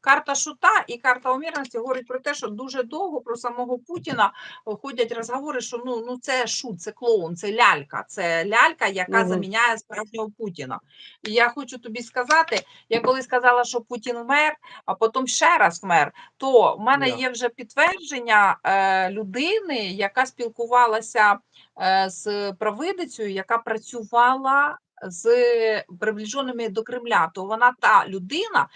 карта шута і карта умірності говорить про те, що дуже довго про самого Путіна ходять розговори, що ну, ну це шут, це клоун, це лялька, це лялька, яка Мгм. заміняє справжнього Путіна. І я хочу тобі сказати, я коли сказала, що Путін вмер, а потім ще раз вмер, то в мене Да. є вже підтвердження е, людини, яка спілкувалася е, з провидицею, яка працювала з приближеними до Кремля. То вона та людина.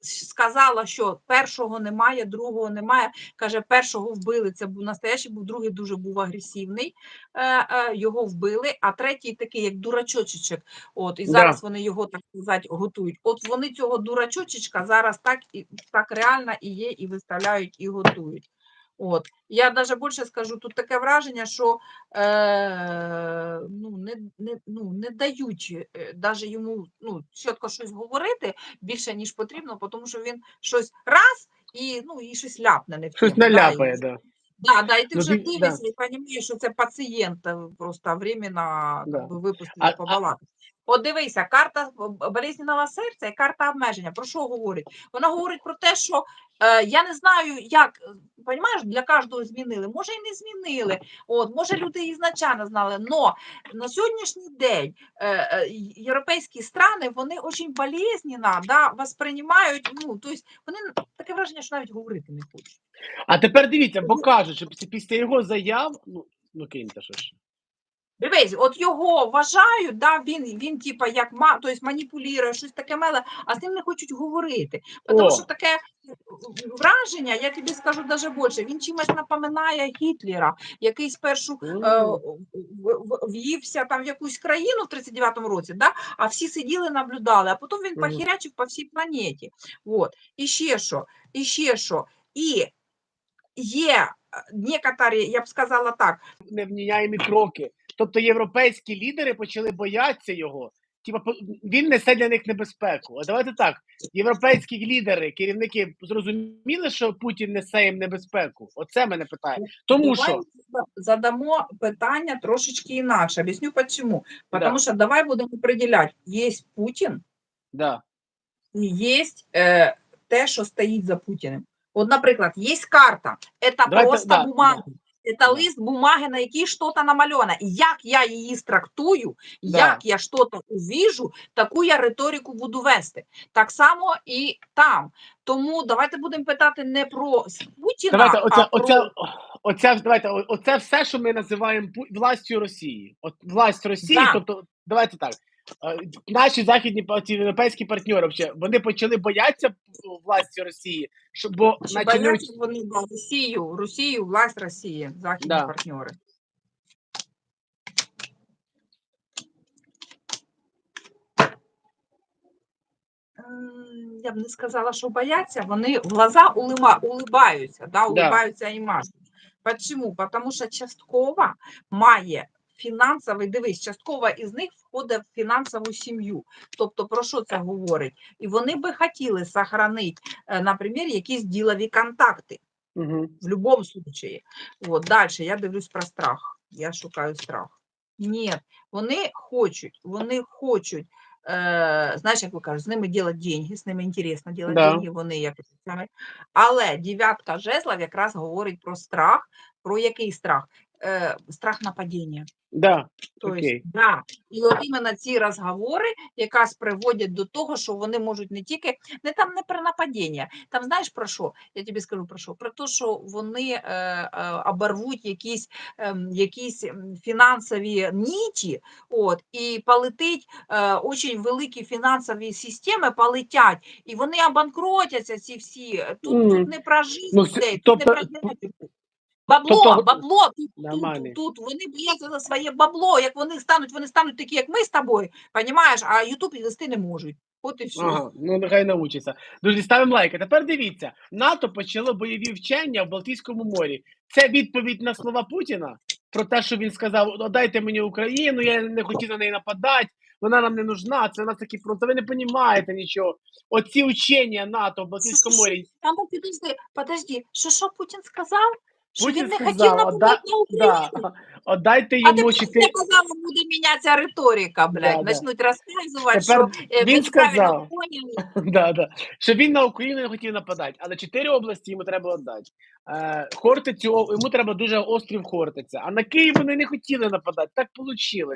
Сказала, що першого немає, другого немає. Каже, першого вбили. Це був настоящий, був другий дуже був агресивний. Е, е, його вбили, а третій такий, як дурачочечок. От і Да. зараз вони його так сказати готують. От вони цього дурачочечка зараз так і так реально і є, і виставляють, і готують. От я навіть більше скажу, тут таке враження, що е, ну, не, не, ну, не дають е, даже йому ну, чітко щось говорити більше, ніж потрібно, тому що він щось раз і, ну, і щось ляпне не Щось наляпає, да. Да, да, і ти Ну, вже диві- да. дивишся і розумієш, що це пацієнт е, просто временно Да. випустили а- побалакати. От дивися, карта болезненного серця і карта обмеження. Про що говорить? Вона говорить про те, що е, я не знаю, як розумієш, для кожного змінили. Може, і не змінили. От, може, люди і ізначально знали. Но на сьогоднішній день е, е, європейські страни вони дуже болезненно да, восприймають. Ну, тобто вони таке враження, що навіть говорити не хочуть. А тепер дивіться, бо кажуть, що після, після його заяв, ну, ну киньте що ж. Дивись, от його вважають, да, він, він типа як ма, тобто маніпулює, щось таке меле, а з ним не хочуть говорити. Тому що таке враження, я тобі скажу даже більше, він чимось напоминає Гітлера, який спершу е, в'ївся там в якусь країну в 39-му році, да, а всі сиділи, наблюдали, а потім він похірячив по всій планеті. От. І ще що, і ще що. І є некоторі, я б сказала так, невміняємі кроки. Тобто європейські лідери почали боятися його. Типа він несе для них небезпеку. А давайте так: європейські лідери, керівники зрозуміли, що Путін несе їм небезпеку. Оце мене питає. Тому Давай що задамо питання трошечки інакше. Об'ясню почему. Потому Да. що давай будемо приділяти. Є Путін да. і є е, те, що стоїть за Путіним. От, наприклад, є карта, це Давайте- просто да, бумага. Да. лист бумаги, на якій щось намальовано. Як я її страктую, Да. як я щось увіжу, таку я риторику буду вести. Так само і там. Тому давайте будемо питати не про Путіна, Давайте, а оця, про... оця, оця, давайте, оце все, що ми називаємо властю Росії. От власть Росії, Да. тобто, давайте так. Е, Наші західні ці європейські партнери вообще, вони почали боятися ну, власті Росії, щоб бо Чи наче не вони Росію, Росію, власть Росії, західні Да. партнери. Я б не сказала, що бояться, вони глаза улима, улибаються, да, улибаються і машуть. Почему? Потому що часткова має фінансовий, дивись, часткова із них входить в фінансову сім'ю. Тобто про що це говорить? І вони би хотіли сохранити, е, наприклад, якісь ділові контакти. Угу. В будь-якому случае. От, далі я дивлюсь про страх. Я шукаю страх. Ні, вони хочуть, вони хочуть, е, знаєш, як ви кажете, з ними робити деньги, з ними інтересно робити Да. деньги, вони якось. Але дев'ятка жезлов якраз говорить про страх. Про який страх? Е, страх нападіння. Да. То есть, Окей. да. І от іменно ці розговори якраз приводять до того, що вони можуть не тільки не там не про нападіння, там знаєш про що? Я тобі скажу про що? Про те, що вони е, е, оборвуть якісь, ем, якісь фінансові ніті, от, і полетить е, очень великі фінансові системи полетять, і вони обанкротяться ці всі. Тут, Мгм. тут не про жизнь Ну, людей, тут тобто- не про Бабло, тобто- бабло, тут, тут, тут вони бояться за своє бабло. Як вони стануть, вони стануть такі, як ми з тобою, понімаєш, а Ютуб і вести не можуть. От і все. Ага, ну нехай научиться. Друзі, ставимо лайк. А тепер дивіться: НАТО почало бойові вчення в Балтійському морі. Це відповідь на слова Путіна про те, що він сказав: «О, дайте мені Україну, я не хотів на неї нападати, вона нам не нужна. Це у нас такі просто. Ви не розумієте нічого. Оці учення НАТО в Балтійському морі. Там ну, подожди, подожди, що що Путін сказав? Що Путін він не сказав, хотів «Отда- нападати на Україну. Да. Отдайте А йому тепер чотири. я казала, буде мінятися риторика, блядь. Да, да. Начнуть розказувати, Тепер що е, він сказав. поняли. Да, да. Що він на Україну не хотів нападати, але чотири області йому треба віддати. Е, Хортицю о- йому треба дуже острів Хортиця. А на Київ вони не хотіли нападати. Так вийшло.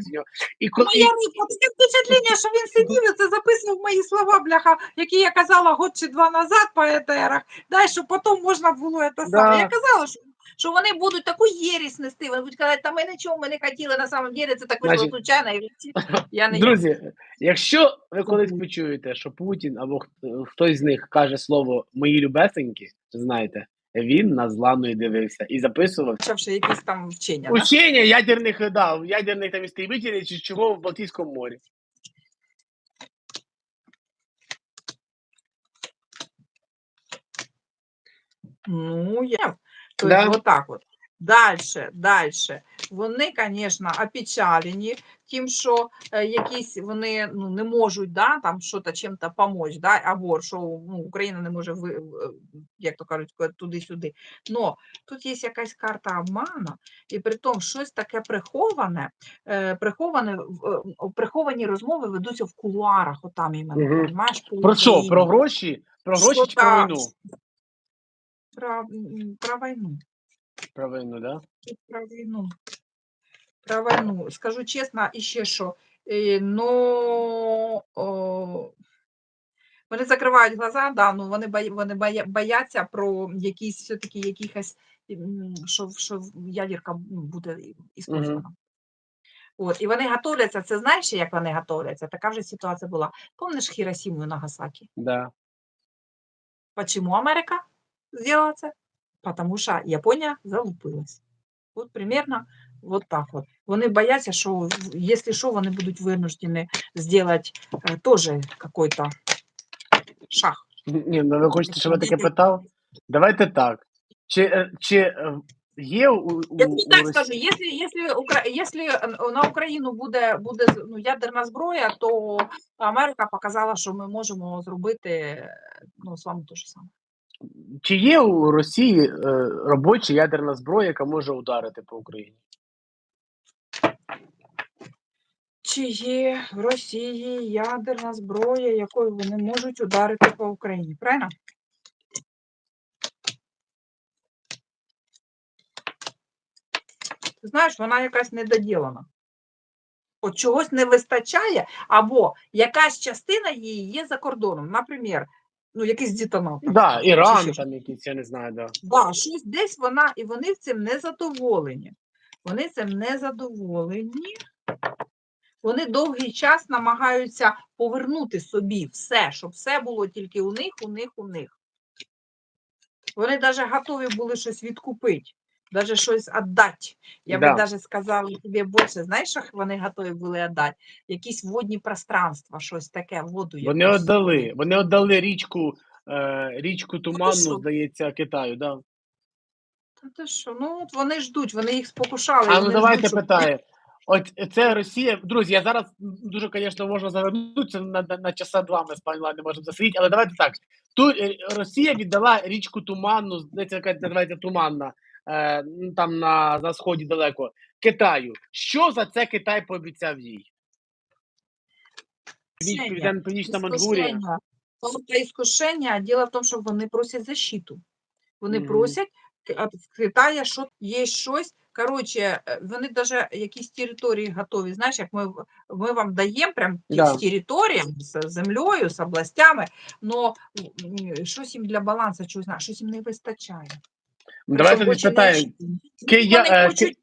І коли Моя рука, таке впечатлення, що він сидів і це записував мої слова, бляха, які я казала год чи два назад по етерах, да, щоб потім можна було це саме. Я казала, що, що вони будуть таку єрість нести, вони будуть казати, та ми нічого ми не хотіли, на самом деле це так вийшло Значить, случайно, і я не Друзі, якщо ви колись почуєте, що Путін або хтось з них каже слово мої любесенькі, знаєте, він на зламної дивився і записував почавши якісь там вчення. Да? ядерних да, ядерних там істребителів чи чого в Балтійському морі. Ну, я. То Да. есть вот так вот. Дальше, дальше. Вони, звісно, опечалені тим, що е, якісь вони ну, не можуть да, там що-то чим-то допомогти, да, або що ну, Україна не може, ви, як то кажуть, туди-сюди. Но тут є якась карта обману, і при тому щось таке приховане, е, приховане, е, приховані розмови ведуться в кулуарах, отам іменно, розумієш, Про що? Про гроші? Про гроші чи про війну? Про, про війну. Про війну, да? Про війну. Про війну. Скажу чесно, і ще що. Ну, о, вони закривають глаза, да, ну, вони, бої- вони боя- бояться про якісь все-таки якихось, що, що ядерка буде іскусствена. От, і вони готовляться, це знаєш, як вони готовляться? Така вже ситуація була. Помниш Хіросіму і Нагасакі? Да. Почему Америка сделала це? Потому що Японія залупилась. От примерно вот так вот. Вони бояться, що якщо що, вони будуть винуждені зробити теж какой-то шаг. Ні, ну ви хочете, щоб я таке питав? Давайте так. Чи, чи є у, у, Я у тобі так Росі- скажу, якщо, якщо, Укра... якщо на Україну буде, буде ну, ядерна зброя, то Америка показала, що ми можемо зробити е, ну, з вами те ж саме. Чи є у Росії е, робоча ядерна зброя, яка може ударити по Україні? Чи є в Росії ядерна зброя, якою вони можуть ударити по Україні? Правильно? Ти знаєш, вона якась недоділана. От чогось не вистачає, або якась частина її є за кордоном. Наприклад, ну, якийсь дітонатор. Да, Іран там якийсь, я не знаю, да. Да, щось десь вона, і вони цим не задоволені. Вони цим не задоволені. Вони довгий час намагаються повернути собі все, щоб все було тільки у них, у них, у них. Вони навіть готові були щось відкупити, навіть щось віддати. Я Да. би навіть сказала тобі більше, знаєш, що вони готові були віддати? Якісь водні пространства, щось таке, воду. Вони якусь. віддали. Вони віддали річку, е, річку Туманну, здається, Китаю, да. Та ти що? Ну, от вони ждуть, вони їх спокушали. А ну давайте ждуть, щоб питаю. От це Росія. Друзі, я зараз дуже, звісно, можна завернутися на, на, на часа два. Ми з пані Лади можемо засидіти, але давайте так. Тут е, Росія віддала річку Туманну, здається, яка називається Туманна, е, ну, там на, на сході далеко, Китаю. Що за це Китай пообіцяв їй? Північ- Іскушення. Південно-Північна Мангурія. Тобто іскушення, діло в тому, що вони просять защиту. Вони Мгм. просять від що є щось. Коротше, е, вони навіть якісь території готові. Знаєш, як ми, ми вам даємо прям Да. з територіями, з землею, з областями, але щось їм для балансу, щось їм не вистачає. Давайте. Кия- Вони е, хочуть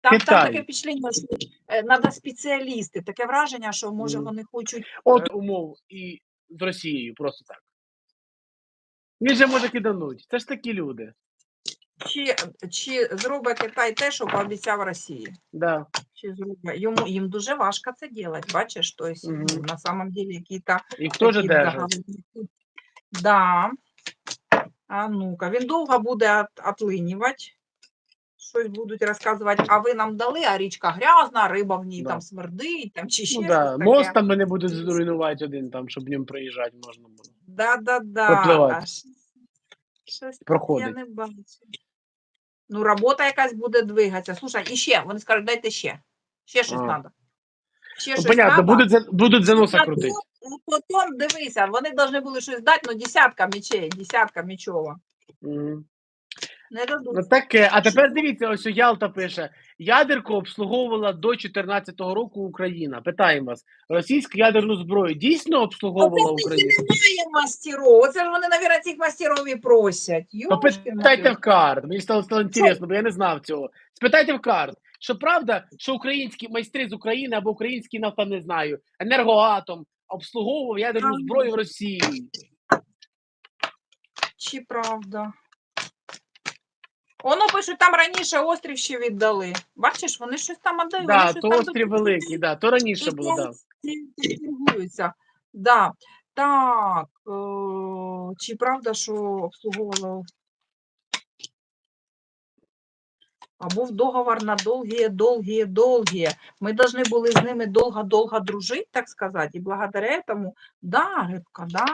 Там, там таке впечатлення, що треба спеціалісти, таке враження, що може вони хочуть От умов і з Росією, просто так. Він же може кидануть. Це ж такі люди. Чи, чи зробить Китай те, що пообіцяв Росії? Да. Чи зробить? Йому, їм дуже важко це робити, бачиш? То есть, Мгм. ну, на самом деле якісь І хто ж такі держить? Да. А ну-ка, він довго буде от, отлинювати. Щось будуть розказувати, а ви нам дали, а річка грязна, риба в ній Да. там смердить, там чи ще Ну, да. таке. Мост там мене будуть зруйнувати один, там, щоб ним проїжджати можна було. Да, да, да. Щось- тут я не бачу. Ну, робота якась буде двигатися. Слушай, і ще, вони скажуть, дайте ще. Ще щось треба. Ще Ну, щось понятно, треба. будуть будуть за носа крутити. потім дивися, вони повинні були щось дати, ну десятка мечей, десятка мечова. Мгм. Не дадуть. Ну таке. А тепер дивіться, ось у Ялта пише: ядерку обслуговувала до 14-го року Україна. Питаємо вас, російську ядерну зброю дійсно обслуговувала Оце Україна? немає мастеров. Оце ж вони, навіть, цих мастеров і просять. То Йошкін питайте в карт. Мені стало стало інтересно, бо я не знав цього. Спитайте в карт. Що правда, що українські майстри з України або український нафта, не знаю, енергоатом обслуговував ядерну зброю в Росії. Чи правда? Воно пишуть, там раніше острів ще віддали. Бачиш, вони щось там віддають. вони Да, щось то там острів документи великий, да, то раніше було, да. торгуються. Да. Так, е, чи правда, що обслуговувала а був договор на довгі, довгі, довгі. Ми должны були з ними довго-довго дружити, так сказати, і благодаря этому, да, рибка, да.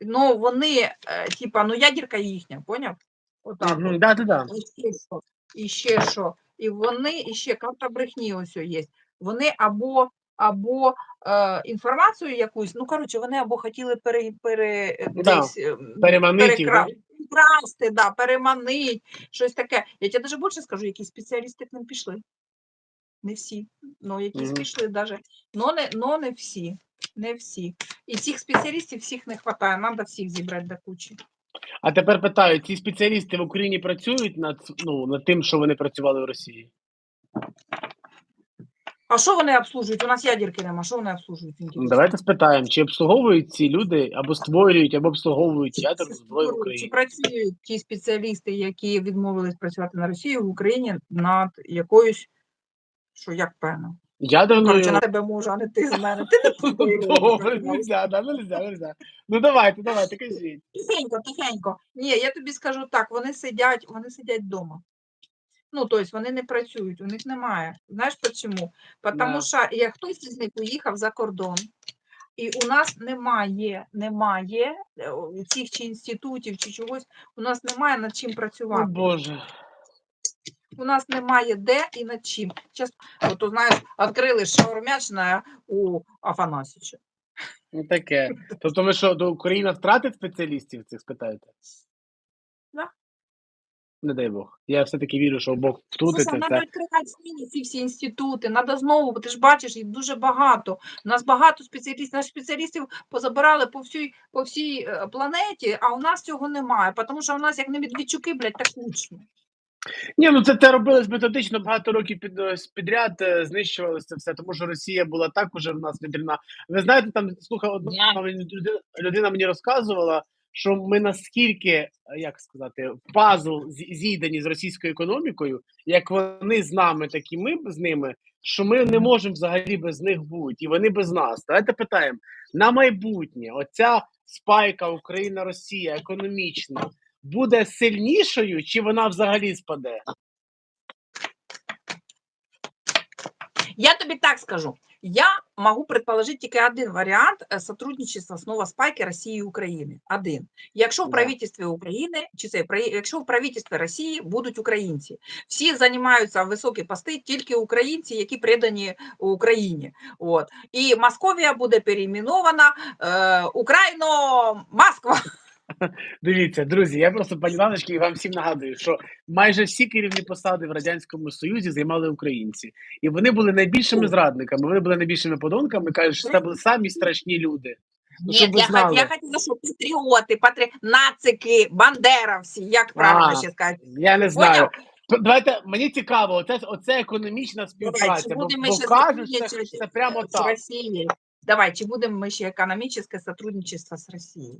Ну, вони, е, типа, ну, ядерка їхня, поняв? Отак. Да, да, да. І ще що, і ще що. І вони, і ще карта брехні ось є. Вони або, або е, інформацію якусь, ну, коротше, вони або хотіли пере, пере, Да, десь, е, переманити перекра- да? Красти, да, переманить, щось таке. Я тебе даже більше скажу, які спеціалісти к ним пішли. Не всі. Ну, якісь Мгм. пішли даже. Но не, но не всі. Не всі. І цих спеціалістів всіх не вистачає. Треба всіх зібрати до кучі. А тепер питаю, ці спеціалісти в Україні працюють над, ну, над тим, що вони працювали в Росії? А що вони обслужують? У нас ядерки нема. Що вони обслужують? Ну. Давайте спитаємо, чи обслуговують ці люди або створюють, або обслуговують ядерну зброю в Чи працюють ті спеціалісти, які відмовились працювати на Росії в Україні над якоюсь, що як певно? Ядерною Коротше, на тебе може, а не ти з мене. Ти не Добре, нельзя, да, нельзя, нельзя. Ну давайте, давайте, кажіть. Тихенько, тихенько. Ні, я тобі скажу так, вони сидять, вони сидять вдома. Ну, тобто вони не працюють, у них немає. Знаєш чому? Тому Да. що як хтось із них поїхав за кордон, і у нас немає, немає е, цих чи інститутів, чи чогось, у нас немає над чим О працювати. Боже. У нас немає де і над чим. Час, от, знаєш, відкрили шаурмячне у Афанасіча. Ну таке. Тобто ми що, до Україна втратить спеціалістів цих спитаєте? Не дай Бог. Я все-таки вірю, що Бог втрутиться Слушай, треба відкривати зміни ці всі інститути, треба знову, бо ти ж бачиш, їх дуже багато. У нас багато спеціалістів, наших спеціалістів позабирали по всій, по всій е, планеті, а у нас цього немає, тому що у нас, як не Медведчуки, блядь, так лучше. Ні, ну це те робилось методично багато років під, е, підряд, е, знищувалося це все, тому що Росія була так уже в нас відрівна. Ви знаєте, там слухай, одна людина, людина мені розказувала, що ми наскільки, е, як сказати, пазл зійдені з російською економікою, як вони з нами, так і ми з ними, що ми не можемо взагалі без них бути, і вони без нас. Давайте питаємо на майбутнє, оця спайка Україна-Росія економічна буде сильнішою, чи вона взагалі спаде? Я тобі так скажу. Я могу предположить тільки один варіант е, сотрудничества снова спайки Росії і України. Один. Якщо в правительстві України, чи це при- якщо в правительстві Росії будуть українці, всі займаються високі пости тільки українці, які придані Україні. От і Московія буде перейменована е, Україно Москва. Дивіться, друзі, я просто пані Ланочки, і вам всім нагадую, що майже всі керівні посади в радянському союзі займали українці, і вони були найбільшими зрадниками. Вони були найбільшими подонками. кажуть, що це були самі страшні люди. Ну, Ні, щоб я, хот- я хотіла, що патріоти, патрі... нацики, бандеровці, як правильно ще сказати. Я не знаю. Давайте мені цікаво, оце, оце економічна співпраця, бо, бо кажуть, що це, це прямо так. Россией? Давай, чи будемо ми ще економічне сотрудничество з Росією?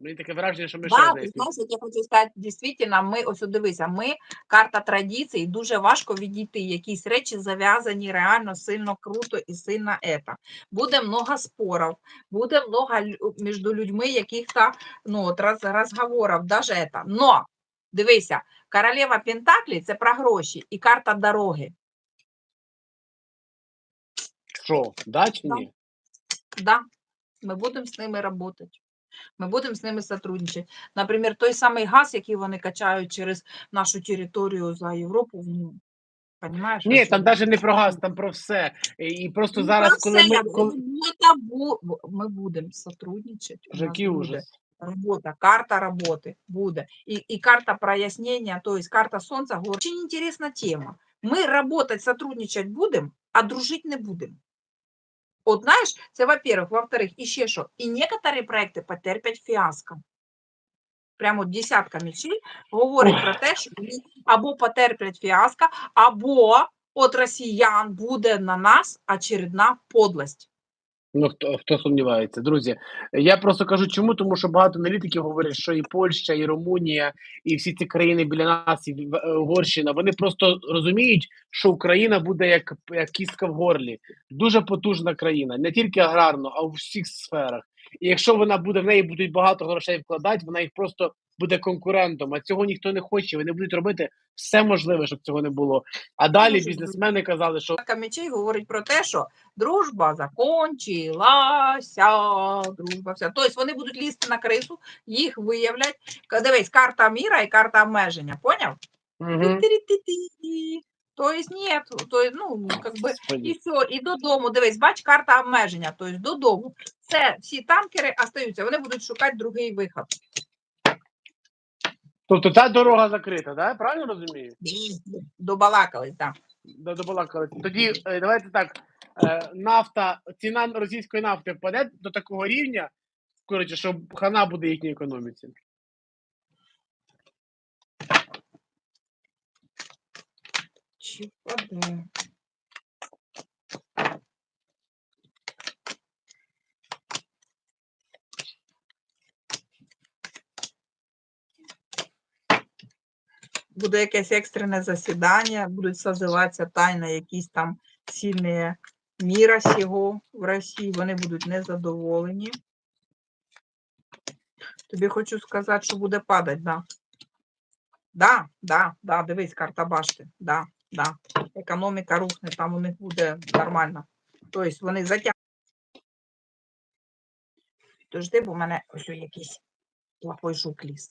Мені таке враження, що ми Да, ти знаєш, я хочу сказати, дійсно, ми ось дивися, ми карта традицій, дуже важко відійти. Якісь речі зав'язані реально сильно круто і сильно ета. Буде много спорів, буде много між людьми яких-то ну, от, роз, розговорів, даже это. Но, дивися, королева Пентаклі – це про гроші і карта дороги. Що, да чи Да. Да, ми будемо з ними працювати. Ми будемо з ними сотрудничати. Наприклад, той самий газ, який вони качають через нашу територію за Європу, ну, Понимаєш, Ні, там навіть не про газ, там про все. І просто Ну, зараз, про коли все, ми коли ми будемо сотрудничати. ужас. Робота, карта роботи буде. І, і карта прояснення, то есть карта сонця. Очень інтересна тема. Ми работать, сотрудничать будемо, а дружити не будемо. От знаєш, це во-первых. Во-вторых, і ще що. І некоторі проекти потерпять фіаско. Прямо десятка мечей говорить про те, що вони або потерплять фіаско, або от росіян буде на нас очередна подлость. Ну хто хто сумнівається, друзі. Я просто кажу, чому, тому що багато аналітиків говорять, що і Польща, і Румунія, і всі ці країни біля нас, і е, Угорщина, вони просто розуміють, що Україна буде як, як кістка в горлі. Дуже потужна країна, не тільки аграрно, а у всіх сферах. І якщо вона буде в неї будуть багато грошей вкладати, вона їх просто буде конкурентом. А цього ніхто не хоче. Вони будуть робити все можливе, щоб цього не було. А далі бізнесмени казали, що мечей говорить про те, що дружба закончилася, дружба вся. Тобто вони будуть лізти на крису, їх виявлять. Дивись, карта міра і карта обмеження, поняв? Тобто ні, то, есть, ну, как би, і все, і додому. Дивись, бач, карта обмеження, тобто додому. Це всі танкери остаються, вони будуть шукати другий виход. Тобто та дорога закрита, да? правильно розумію? Добалакались, так. До- Добалакали. Тоді е, давайте так. е, Нафта, ціна російської нафти впаде до такого рівня, коротше, що хана буде їхній економіці. Чи впаде? Буде якесь екстрене засідання, будуть созиватися тайно якісь там сильні міра сього в Росії, вони будуть незадоволені. Тобі хочу сказати, що буде падати, да. Да, да, да, дивись, карта башти, да, да. Економіка рухне, там у них буде нормально. Тобто вони затягнуть. Подожди, бо в мене ось якийсь плохой жук ліс.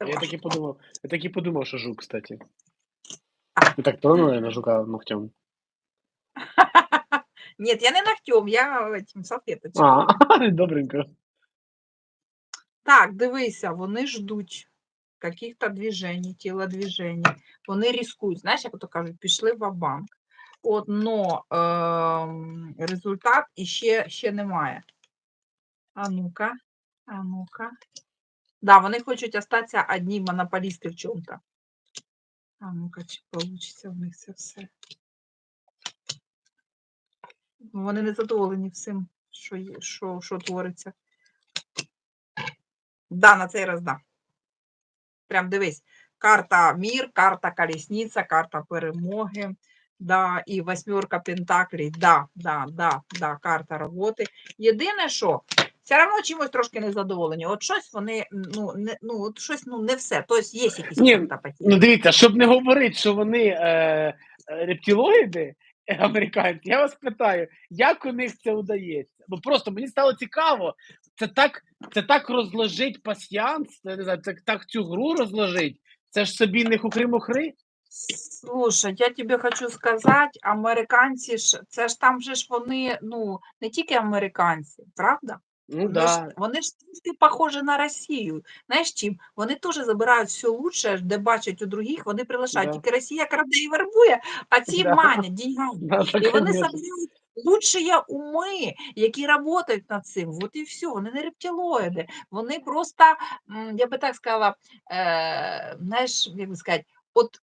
Я так і подумав, я так і подумав, що жук, кстати. І так тронули на жука ногтем. Ні, я не ногтем, я этим салфеточкою. А, добренько. Так, дивися, вони ждуть каких-то движень, тілодвижень. Вони ризикують. Знаєш, як то кажуть, пішли в банк. От, но ем, результат іще ще немає. А ну-ка, а ну-ка. Да, вони хочуть остатися одні монополісти в чому-то. А ну-ка, чи вийде в них це все. Вони не задоволені всім, що, є, що, що твориться. Да, на цей раз да. Прям дивись. Карта мір, карта колісниця, карта перемоги. Да, і восьмерка пентаклей, да, да, да, да, карта роботи. Єдине, що все одно чимось трошки незадоволені. От щось вони, ну, не, ну, от щось, ну, не все. Тобто є якісь Ні. Ну дивіться, щоб не говорити, що вони е, е, рептилоїди е, американці, я вас питаю, як у них це удається? Ну просто мені стало цікаво. Це так, це так розложить пасьянс, я не знаю, це так цю гру розложить. Це ж собі не хухри-мухри. Слушай, я тобі хочу сказати, американці ж, це ж там же ж вони, ну, не тільки американці, правда? Ну Вони, да. ж, вони ж трішки похожі на Росію. Знаєш чим? Вони теж забирають все лучше, де бачать у других, вони приглашають. Да. Тільки Росія краде і вербує, а ці Да. манять деньгами. Да, І вони собирають лучші уми, які працюють над цим. От і все, вони не рептилоїди. Вони просто, я би так сказала, е, знаєш, як би сказати, от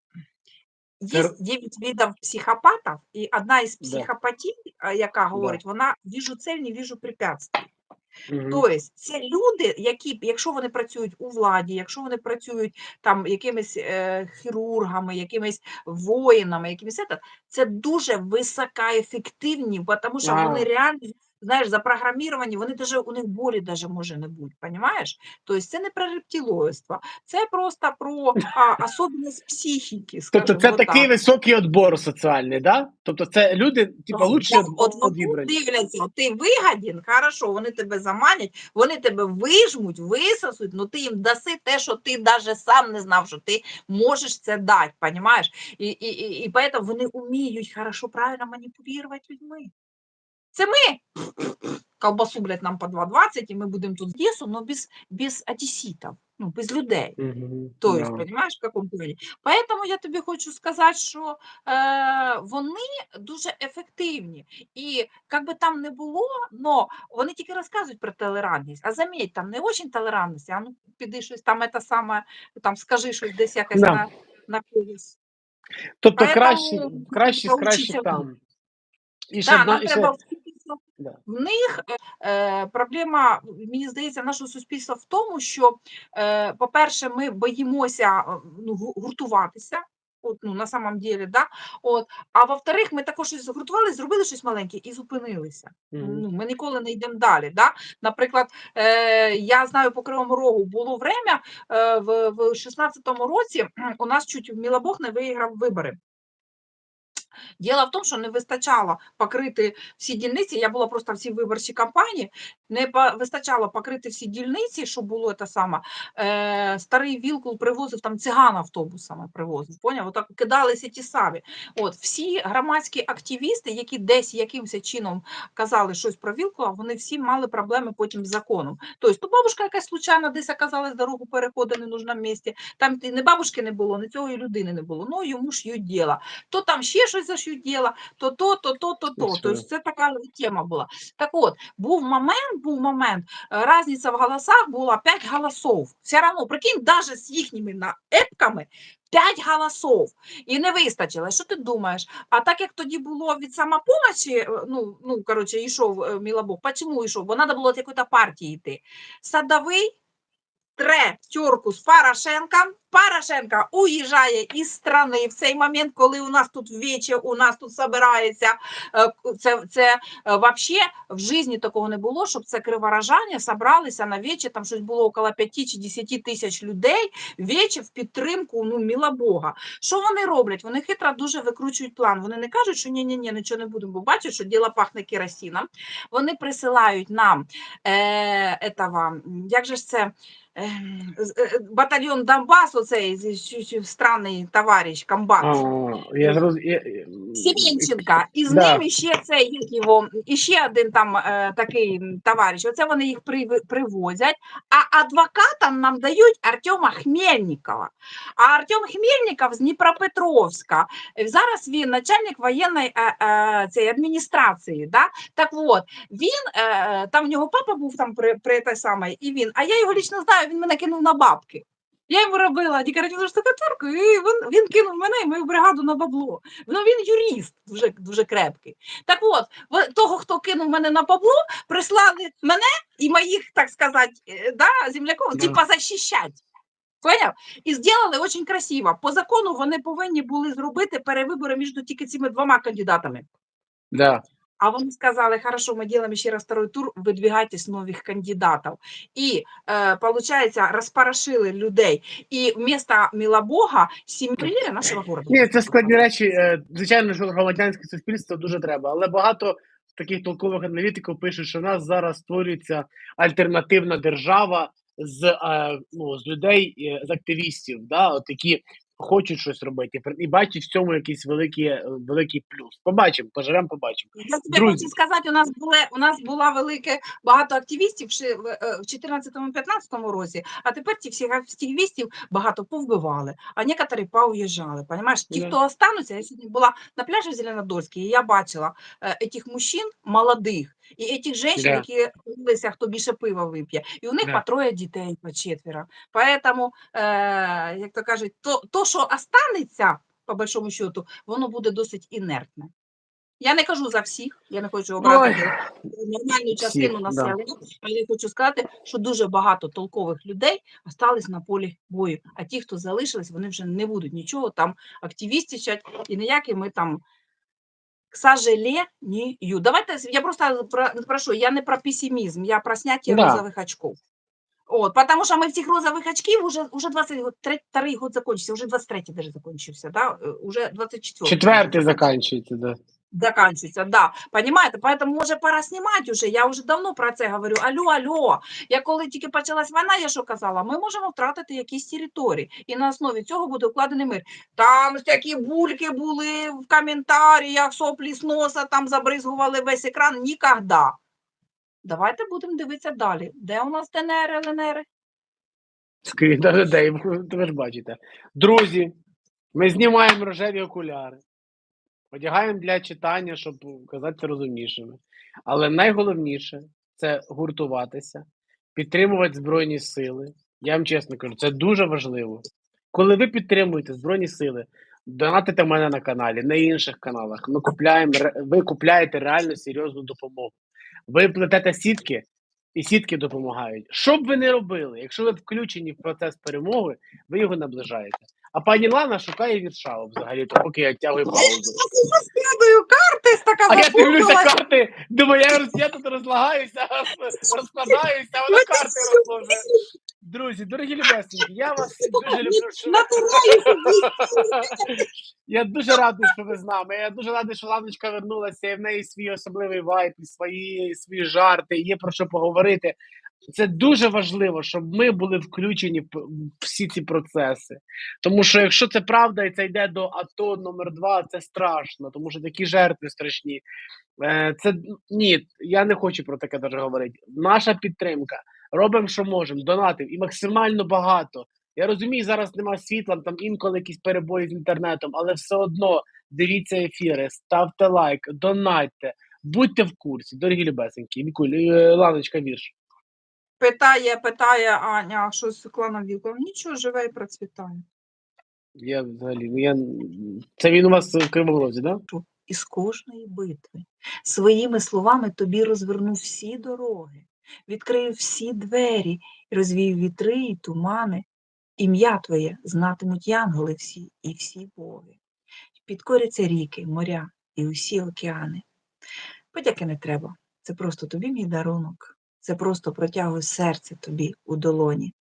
Є 9 видів психопатів, і одна із Да. психопатій, яка говорить, вона віжу цель, не віжу препятствий. Мгм. Тобто це люди, які, якщо вони працюють у владі, якщо вони працюють там якимись е, хірургами, якимись воїнами, якимись це, це дуже високоефективні, тому що вони реально знаєш, запрограміровані, вони даже, у них болі даже може не бути, понімаєш? Тобто це не про рептилоїдство, це просто про а, особливість психіки, Тобто це такий високий отбор соціальний, да? Тобто це люди, лучші От, од- от дивляться, ти вигадін, хорошо, вони тебе заманять, вони тебе вижмуть, висосуть, ну ти їм даси те, що ти навіть сам не знав, що ти можеш це дати, понімаєш? І, і, і, і поэтому вони вміють хорошо, правильно маніпулювати людьми. Це ми колбасу, блядь, нам по 2,20, і ми будемо тут з лісу, але без, без одеситів, ну, без людей. Мгм, То да. есть, понимаешь, в каком плані? Поэтому я тобі хочу сказати, що е, вони дуже ефективні. І як би там не було, но вони тільки розказують про толерантність. А заміть, там не дуже толерантність, а ну піди щось там, це саме, там скажи щось десь якось Да. на, на когось. Тобто Поэтому краще, краще вчитися там. І ще, Так, одна- нам і ще- треба. Да. В них е, е, проблема, мені здається, нашого суспільства в тому, що, е, по-перше, ми боїмося е, ну, гуртуватися. От, ну, на самом деле, да? От, а во-вторых, ми також щось згуртували, зробили щось маленьке і зупинилися. Мгм. Ну, ми ніколи не йдемо далі. Да? Наприклад, е, я знаю по Кривому Рогу було время е, в, в 16-му році у нас чуть Мілобог не виграв вибори. Діло в тому, що не вистачало покрити всі дільниці. Я була просто в цій виборчій кампанії, не вистачало покрити всі дільниці, що було те саме. Е, старий Вілкул привозив там циган автобусами привозив. Поняв? Отак кидалися ті самі. От всі громадські активісти, які десь якимось чином казали щось про Вілкула, вони всі мали проблеми потім з законом. Тобто, то бабушка якась случайно десь оказалась дорогу переходу не нужному місці. Там не бабушки не було, ні цього і людини не було. Ну йому ж ють діла то там ще щось за що діла, то то, то, то, то, то. Все. Тобто це така тема була. Так от, був момент, був момент, е, різниця в голосах була 5 голосов. Все одно, прикинь, навіть з їхніми на епками 5 голосов. І не вистачило. Що ти думаєш? А так як тоді було від самопомочі, е, ну, ну коротше, йшов е, Мілобок, чому йшов? Бо треба було від якоїсь партії йти. Садовий тре тюрку з Порошенком. Порошенко уїжджає із страни в цей момент, коли у нас тут вече, у нас тут збирається. е, Це, це взагалі в житті такого не було, щоб це криворожання собралися на вече, там щось було около 5 чи 10 тисяч людей, вече в підтримку ну, міла Бога. Що вони роблять? Вони хитро дуже викручують план. Вони не кажуть, що ні, ні, ні, нічого не будемо, бо бачать, що діло пахне керосином. Вони присилають нам е, этого, м, як же ж це, е, батальйон Донбас, оцей з- з- з- странний товариш, комбат. А, я зроз... я- я- і з Да. ним ще цей як його, і ще один там е, такий товариш. Оце вони їх привозять. А адвокатам нам дають Артема Хмельникова. А Артем Хмельников з Дніпропетровська. Е, Зараз він начальник воєнної е, е, цієї адміністрації. Да? Так от, він е, там в нього папа був там при, при те саме, і він. А я його лічно знаю, він мене кинув на бабки. Я йому робила декоративну штукатурку, і він, він кинув мене і мою бригаду на бабло. Ну він юрист дуже, дуже крепкий. Так от, того, хто кинув мене на бабло, прислали мене і моїх, так сказати, е, да, земляков, Да. типа захищати. Поняв? І зробили дуже красиво. По закону вони повинні були зробити перевибори між тільки цими двома кандидатами. Да. А вони сказали, хорошо, мы делаем еще раз второй тур, выдвигайтесь нових кандидатов. І, е, получается, розпорошили людей. І вместо Мілобога сім'ї нашого города. Ні, це складні речі. Е, Звичайно, що громадянське суспільство дуже треба, але багато таких толкових аналітиків пишуть, що в нас зараз створюється альтернативна держава з, е, ну, з людей, з активістів, да, от які хочуть щось робити і бачать в цьому якийсь великий, е, великий плюс. Побачимо, поживемо, побачимо. Я хочу сказати, у нас були у нас була велике багато активістів в е, в 14-15 році, а тепер ті всіх активістів багато повбивали, а некоторі поуїжджали. Понимаєш? Ті, хто остануться, я сьогодні була на пляжі в Зеленодольській, і я бачила е, этих мужчин молодих і этих женщин, Да. які дивилися, хто більше пива вип'є. І у них Да. по троє дітей, по четверо. Поэтому, е, як то кажуть, то, то, що останеться, по большому счету, воно буде досить інертне. Я не кажу за всіх, я не хочу образити нормальну частину да. населення, але я хочу сказати, що дуже багато толкових людей остались на полі бою. А ті, хто залишились, вони вже не будуть нічого там активістичать і ніякі ми там к сожалению. Давайте, с- я просто про, прошу, я не про пессимизм, я про снятие Да. розовых очков. Вот, потому что мы в этих розовых очков уже, уже 22 год закончился, уже 23 даже закончился, да, э, уже 24 Четвертий закінчується, да. заканчивается, да, понимаете, поэтому може пора знімати уже, я вже давно про це говорю, алло, алло, я коли тільки почалась війна, я що казала, ми можемо втратити якісь території, і на основі цього буде укладений мир. Там такі бульки були в коментарях, соплі з носа, там забризгували весь екран, ніколи. Давайте будемо дивитися далі. Де у нас ДНР, ЛНР? Скрізь до людей, ви ж бачите. Друзі, ми знімаємо рожеві окуляри, одягаємо для читання, щоб казатися розумнішими. Але найголовніше це гуртуватися, підтримувати Збройні Сили. Я вам чесно кажу, це дуже важливо. Коли ви підтримуєте Збройні Сили, донатите мене на каналі, на інших каналах. Ми купляємо, ви купляєте реально серйозну допомогу. Ви плетете сітки, і сітки допомагають. Що б ви не робили, якщо ви включені в процес перемоги, ви його наближаєте. А пані Лана шукає вірша взагалі, то поки я тягую паузу. Скидаю карти, така А я дивлюся карти, думаю, я, роз- я тут розлагаюся, розкладаюся, а вона карти розложить. Друзі, дорогі любесенькі, я вас дуже люблю. Що... ви- Я дуже радий, що ви з нами. Я дуже радий, що Ланочка вернулася, і в неї свій особливий вайб, і свої, свої жарти, є про що поговорити. Це дуже важливо, щоб ми були включені в всі ці процеси. Тому що якщо це правда і це йде до АТО номер 2 це страшно, тому що такі жертви страшні. Е, Це ні, я не хочу про таке даже говорити. Наша підтримка. Робимо, що можемо, донатив і максимально багато. Я розумію, зараз немає світла, там інколи якісь перебої з інтернетом, але все одно дивіться ефіри, ставте лайк, донатьте, будьте в курсі, дорогі любесенькі. Е, Ланочка, вірш. Питає, питає Аня, а що з кланом Вілком? Нічого, живе і процвітає. Я взагалі, ну я це він у вас в Кривому Розі, да? із кожної битви. Своїми словами тобі розвернув всі дороги, відкрив всі двері, розвів вітри і тумани. Ім'я твоє знатимуть янголи всі і всі боги. Підкоряться ріки, моря і усі океани. Подяки не треба. Це просто тобі мій дарунок. Це просто протягую серце тобі у долоні.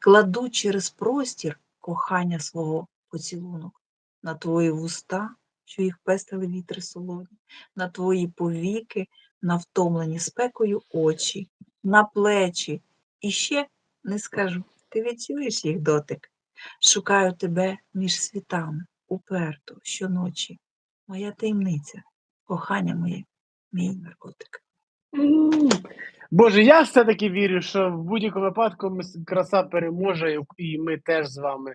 Кладу через простір кохання свого поцілунок на твої вуста, що їх пестили вітри солоні, на твої повіки, на втомлені спекою очі, на плечі. І ще не скажу, ти відчуєш їх дотик. Шукаю тебе між світами, уперто, щоночі. Моя таємниця, кохання моє, мій наркотик. Боже, я все-таки вірю, що в будь-якому випадку ми краса переможе, і- ми теж з вами.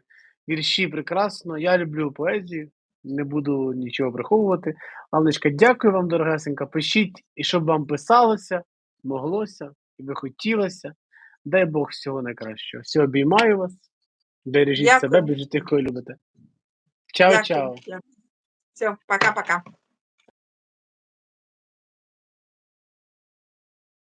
Вірші прекрасно. Я люблю поезію, не буду нічого приховувати. Ланочка, дякую вам, дорогесенька. Пишіть, і щоб вам писалося, моглося, і би хотілося. Дай Бог всього найкращого. Все, обіймаю вас. Бережіть Дякую. себе, бережіть тих, кого любите. Чао, чао. Все, пока-пока.